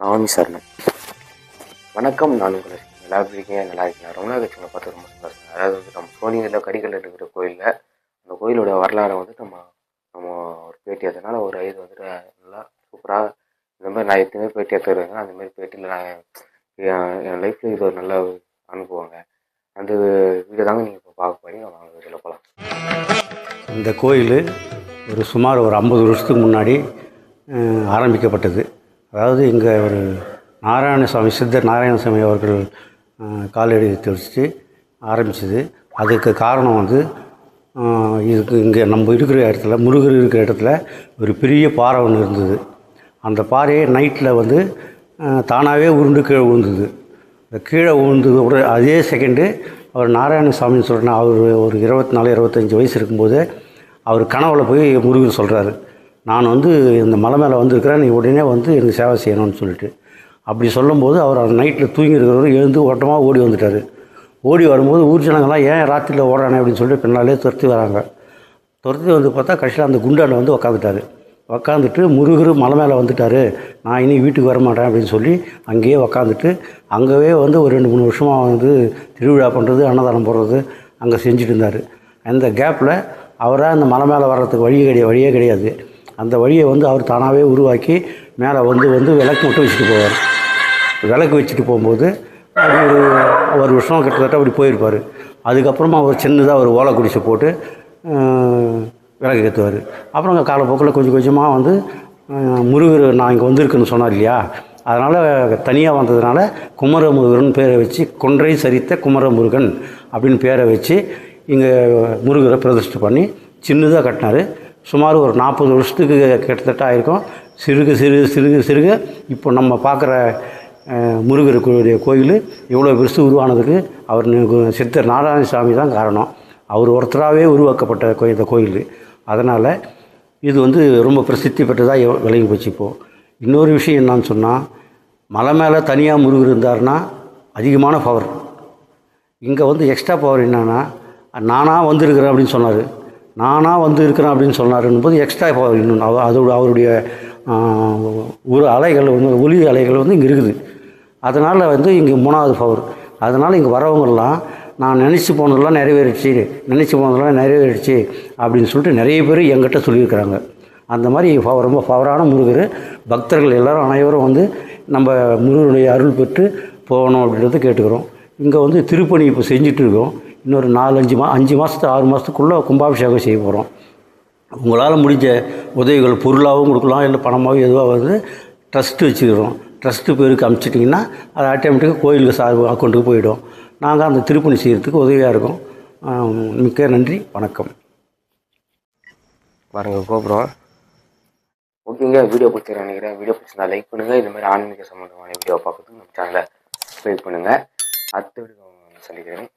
சாமி சரணம். வணக்கம் நான் உங்களை நல்லா இருக்கீங்க நல்லா இருக்கீங்க ரொம்ப நாள் கட்சி பார்த்து ரொம்ப சந்தோஷம் அதாவது வந்து நம்ம சோனியில் கடிகள் இருக்கிற கோயிலில் அந்த கோயிலோட வரலாறை வந்து நம்ம நம்ம ஒரு பேட்டி எடுத்தனால ஒரு ஐது வந்துட்டு நல்லா சூப்பராக இந்த மாதிரி நான் எத்தனையோ பேட்டி எடுத்துருவேங்க அந்த மாதிரி பேட்டியில் நான் என் என் லைஃப்பில் இது ஒரு நல்ல அனுப்புவாங்க அந்த வீடியோ தாங்க நீங்கள் இப்போ பார்க்க போகிறீங்க வாங்க வீடியோவில் போகலாம் இந்த கோயில் ஒரு சுமார் ஒரு ஐம்பது வருஷத்துக்கு முன்னாடி ஆரம்பிக்கப்பட்டது. அதாவது இங்கே ஒரு நாராயணசாமி சித்தர் நாராயணசாமி அவர்கள் காலடி வச்சு ஆரம்பிச்சது. அதுக்கு காரணம் வந்து இதுக்கு இங்கே நம்ம இருக்கிற இடத்துல முருகர் இருக்கிற இடத்துல ஒரு பெரிய பாறை ஒன்று இருந்தது. அந்த பாறையை நைட்டில் வந்து தானாகவே உருண்டு கீழே விழுந்தது. இந்த கீழே விழுந்தது ஒரு அதே செகண்டு அவர் நாராயணசாமின்னு சொல்கிறேன் அவர் ஒரு இருபத்தி நாலு இருபத்தஞ்சி வயசு இருக்கும்போது அவர் கனவுல போய் முருகன் சொல்கிறாரு நான் வந்து இந்த மலை மேலே வந்திருக்கிறேன் நீ உடனே வந்து எனக்கு சேவை செய்யணும்னு சொல்லிட்டு. அப்படி சொல்லும்போது அவர் அந்த நைட்டில் தூங்கியிருக்கிறவர் எழுந்து ஓட்டமாக ஓடி வந்துட்டார். ஓடி வரும்போது ஊர் ஜனங்கள்லாம் ஏன் ராத்திரியில் ஓடுறானே? அப்படின்னு சொல்லிட்டு பின்னாலே துரத்தி வராங்க. துரத்தி வந்து பார்த்தா கடைசியில் அந்த குண்டான வந்து உக்காந்துட்டார். உக்காந்துட்டு முருகர் மலை மேலே வந்துட்டார். நான் இனி வீட்டுக்கு வர மாட்டேன் அப்படின்னு சொல்லி அங்கேயே உக்காந்துட்டு அங்கேயே வந்து ஒரு ரெண்டு மூணு வருஷமாக வந்து திருவிழா பண்ணுறது அன்னதானம் போடுறது அங்கே செஞ்சுட்டு இருந்தார். அந்த கேப்பில் அவராக அந்த மலை மேலே வர்றதுக்கு வழியே கிடையாது வழியே கிடையாது. அந்த வழியை வந்து அவர் தானாகவே உருவாக்கி மேலே வந்து வந்து விளக்கு மட்டும் வச்சுட்டு போவார். விளக்கு வச்சுட்டு போகும்போது அது ஒரு ஒரு வருஷம் கிட்டத்தட்ட அப்படி போயிருப்பார். அதுக்கப்புறமா அவர் சின்னதாக ஒரு ஓலை குடிசை போட்டு விளக்கு ஏற்றுவார் அப்புறம் அங்கே காலப்போக்கில் கொஞ்சம் கொஞ்சமாக வந்து முருகர் நான் இங்கே வந்திருக்குன்னு சொன்னார் இல்லையா? அதனால் தனியாக வந்ததுனால குமரமுருகன் பேரை வச்சு கொன்றை சரித்த குமரமுருகன் அப்படின்னு பேரை வச்சு இங்கே முருகரை பிரதிஷ்டை பண்ணி சின்னதாக கட்டினார். சுமார் ஒரு நாற்பது வருஷத்துக்கு கிட்டத்தட்ட ஆயிருக்கும். சிறுக சிறுக சிறுக சிறுக. இப்போ நம்ம பார்க்குற முருகருக்குடைய கோயில் இவ்வளோ பெருசு உருவானதுக்கு அவர் சித்தர் சித்தர் நாராயணசாமி தான் காரணம். அவர் ஒருத்தராகவே உருவாக்கப்பட்ட கோயில் இந்த கோயில். அதனால் இது வந்து ரொம்ப பிரசித்தி பெற்றதாக விளங்கி போச்சு இப்போது இன்னொரு விஷயம் என்னான்னு சொன்னால் மலை மேலே தனியாக முருகர் இருந்தாருன்னா அதிகமான பவர் இங்கே வந்து எக்ஸ்ட்ரா பவர் என்னென்னா நானாக வந்திருக்கிறேன் அப்படின்னு சொன்னார். நானாக வந்து இருக்கிறேன் அப்படின்னு சொன்னாருன்னும் போது எக்ஸ்ட்ரா பவர் இன்னும் அதோட அவருடைய ஒரு அலைகள் வந்து ஒலி அலைகள் வந்து இங்கே இருக்குது. அதனால் வந்து இங்கே மூணாவது பவர் அதனால் இங்கே வரவங்கெல்லாம் நான் நினச்சி போனதெல்லாம் நிறைவேறிடுச்சு நினச்சி போனதெல்லாம் நிறைவேறிடுச்சு அப்படின்னு சொல்லிட்டு நிறைய பேர் என்கிட்ட சொல்லியிருக்கிறாங்க. அந்த மாதிரி பவர் ரொம்ப பவரான முருகர். பக்தர்கள் எல்லோரும் அனைவரும் வந்து நம்ம முருகனுடைய அருள் பெற்று போகணும் அப்படின்றத கேட்டுக்கிறோம். இங்கே வந்து திருப்பணி இப்போ செஞ்சுட்டு இருக்கோம். இன்னொரு நாலு அஞ்சு மா அஞ்சு மாதத்து ஆறு மாதத்துக்குள்ளே கும்பாபிஷேகம் செய்ய போகிறோம் உங்களால் முடிஞ்ச உதவிகள் பொருளாகவும் கொடுக்கலாம் இல்லை பணமாகவும் எதுவாக வந்து ட்ரஸ்ட்டு வச்சுக்கிறோம். ட்ரஸ்ட்டு பேருக்கு அனுப்பிச்சிட்டிங்கன்னா அது ஆட்டோமேட்டிக்காக கோயிலுக்கு சார்பு அக்கௌண்ட்டுக்கு போயிடும். நாங்கள் அந்த திருப்பணி செய்கிறதுக்கு உதவியாக இருக்கோம். மிக்க நன்றி வணக்கம். பாருங்க கோபுரம். ஓகேங்க வீடியோ பிடிச்சிருக்கேன் நினைக்கிறேன். வீடியோ பிடிச்சிருந்தா லைக் பண்ணுங்கள் இந்த மாதிரி ஆன்மீக சம்மந்தமான வீடியோ பார்க்கறதுக்கு நம்ம சேனலை சப்ஸ்கிரைப் பண்ணுங்கள் அடுத்த வீடியோ சந்திக்கிறேன்.